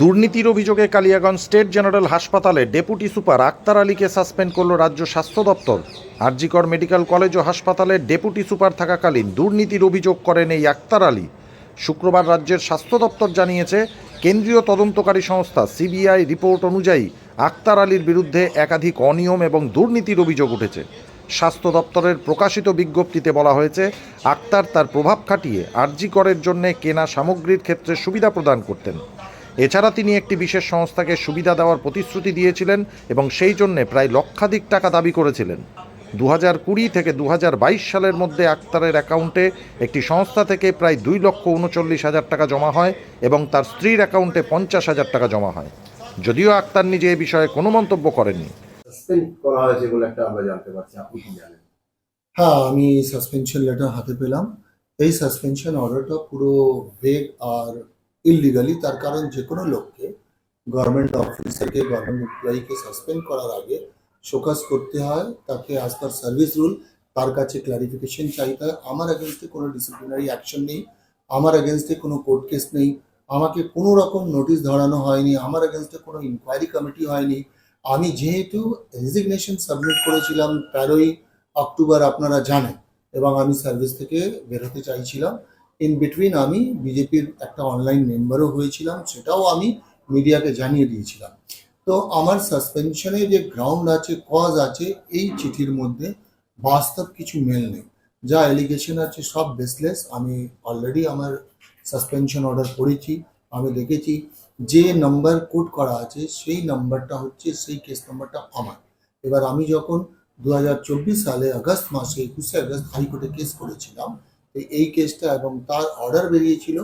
দুর্নীতির অভিযোগে Kaliaganj state general হাসপাতালে ডেপুটি সুপার আক্তার আলীকে সাসপেন্ড করল রাজ্য স্বাস্থ্য দপ্তর। আরজিকর মেডিকেল কলেজ ও হাসপাতালে ডেপুটি সুপার থাকাকালীন দুর্নীতির অভিযোগ করেন এই আক্তার আলী। শুক্রবার রাজ্যের স্বাস্থ্য দপ্তর জানিয়েছে, কেন্দ্রীয় তদন্তকারী সংস্থা সিবিআই রিপোর্ট অনুযায়ী আক্তার আলীর বিরুদ্ধে একাধিক অনিয়ম এবং দুর্নীতির অভিযোগ উঠেছে। স্বাস্থ্য দপ্তরের প্রকাশিত বিজ্ঞপ্তিতে বলা হয়েছে, আক্তার তার প্রভাব খাটিয়ে আরজি করের জন্য কেনা সামগ্রীর ক্ষেত্রে সুবিধা প্রদান করতেন। এছাড়া তিনি একটি বিশেষ সংস্থাকে সুবিধা দেওয়ার প্রতিশ্রুতি দিয়েছিলেন এবং সেই জন্যে প্রায় লক্ষাধিক টাকা দাবি করেছিলেন। দু হাজার কুড়ি থেকে দু হাজার বাইশ সালের মধ্যে আক্তারের অ্যাকাউন্টে একটি সংস্থা থেকে প্রায় দুই লক্ষ উনচল্লিশ হাজার টাকা জমা হয় এবং তার স্ত্রীর অ্যাকাউন্টে পঞ্চাশ হাজার টাকা জমা হয়। যদিও আক্তার নিজে এ বিষয়ে কোনো মন্তব্য করেননি। সাসপেন্ড করা হয়েছে বলে একটা আমরা জানতে পারছি আপনি কি জানেন? হ্যাঁ আমি সাসপেনশন লেটার হাতে পেলাম। এই সাসপেনশন অর্ডারটা পুরো ভেগ আর ইললিগালি তার কারণ যে কোনো লোককে গভর্নমেন্ট অফিসারকে গভর্নমেন্ট এমপ্লয়িকে সাসপেন্ড করার আগে শোকাস করতে হয়। তাকে আজ পার সার্ভিস রুল তার কাছে ক্লারিফিকেশন চাইতে হয়। আমার এগেনস্টে কোনো ডিসিপ্লিনারি অ্যাকশন নেই। আমার এগেনস্টে কোনো কোর্ট কেস নেই। আমাকে কোনো রকম নোটিশ ধরানো হয়নি। আমার এগেনস্টে কোনো ইনকোয়ারি কমিটি হয়নি। আমি যেহেতু রেজিগনেশন সাবমিট করেছিলাম তেরোই অক্টোবর, আপনারা জানেন। এবং আমি সার্ভিস থেকে বেরোতে চাইছিলাম। ইন বিটুইন আমি বিজেপির একটা অনলাইন মেম্বারও হয়েছিলাম, সেটাও আমি মিডিয়াকে জানিয়ে দিয়েছিলাম। তো আমার সাসপেনশনে যে গ্রাউন্ড আছে কজ আছে, এই চিঠির মধ্যে বাস্তব কিছু মেল নেই। যা এলিগেশন আছে, সব বেসলেস আমি অলরেডি আমার সাসপেনশন অর্ডার করেছি, আমি দেখেছি যে নাম্বার কোড করা আছে, সেই নাম্বারটা হচ্ছে, সেই কেস নাম্বারটা আমার। এবার আমি যখন দু হাজার চব্বিশ সালে আগস্ট মাসে, একুশে আগস্ট হাইকোর্টে কেস করেছিলাম এই কেসটা এবং তার অর্ডার বেরিয়েছিল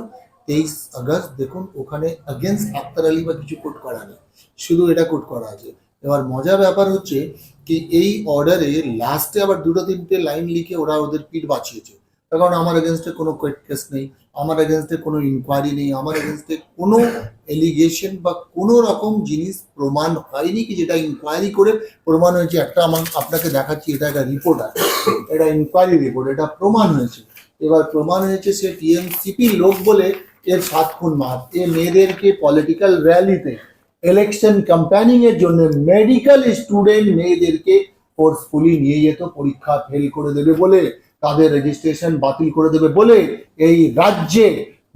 তেইশ আগস্ট। দেখুন, ওখানে অগেনস্ট আক্তার আলী বা কিছু কোট করা নেই। শুধু এটা কোট করা আছে। এবার মজার ব্যাপার হচ্ছে কি, এই অর্ডারে লাস্টে আবার দুটো তিনটে লাইন লিখে ওরা ওদের পিঠ বাঁচিয়েছে। কারণ আমার এগেনস্টে কোনো কোর্ট কেস নেই, আমার এগেনস্টে কোনো ইনকোয়ারি নেই, আমার এগেনস্টে কোনো এলিগেশন বা কোনো রকম জিনিস প্রমাণ হয়নি কি, যেটা ইনকোয়ারি করে প্রমাণ হয়েছে, একটা আমার আপনাকে দেখাচ্ছি, এটা একটা রিপোর্ট আছে। এটা ইনকোয়ারি রিপোর্ট এটা প্রমাণ হয়েছে। এবার প্রমাণ হয়েছে সে টিএমসিপি লোক বলে এর সাত খুন মাস এ মেয়েদেরকে পলিটিক্যাল র্যালিতে ইলেকশন ক্যাম্পেনিং এর জন্য মেডিকেল স্টুডেন্ট মেয়েদেরকে ফোর্সফুলি নিয়ে যেত, পরীক্ষা ফেল করে দেবে বলে, তাদের রেজিস্ট্রেশন বাতিল করে দেবে বলে এই রাজ্যে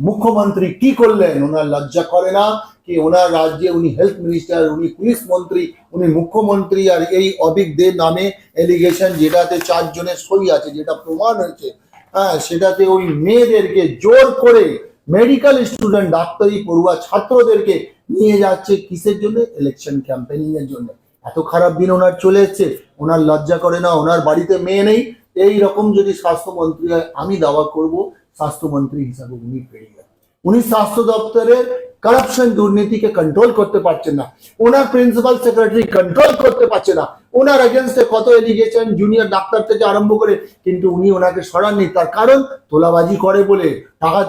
মুখ্যমন্ত্রী কি করলেন? ওনার লজ্জা করে না কি ওনার রাজ্যে উনি হেলথ মিনিস্টার উনি পুলিশ মন্ত্রী, উনি মুখ্যমন্ত্রী আর এই অবিক নামে এলিগেশন যেটাতে চারজনের সই আছে, যেটা প্রমাণ হয়েছে হ্যাঁ সেটাতে ওই মেয়েদেরকে জোর করে মেডিকেল স্টুডেন্ট ডাক্তারি পড়ুয়া ছাত্রদেরকে নিয়ে যাচ্ছে কিসের জন্য? ইলেকশন ক্যাম্পেনিং এর জন্য। এত খারাপ দিন ওনার চলে এসছে, ওনার লজ্জা করে না, ওনার বাড়িতে মেয়ে নেই। এই রকম যদি স্বাস্থ্যমন্ত্রী হয় আমি দাওয়া করব, স্বাস্থ্যমন্ত্রী হিসাবে উনি যাবেন। উনি স্বাস্থ্য দপ্তরের কারাপশন দুর্নীতিকে কন্ট্রোল করতে পারছেন না। ওনার প্রিন্সিপাল সেক্রেটারি কন্ট্রোল করতে পারছে না। ওনার এগেনস্টে কত এলিগেশন জুনিয়র ডাক্তার থেকে আরম্ভ করে কিন্তু উনি ওনাকে সরাননি। তার কারণ তোলাবাজি করে বলে। টাকা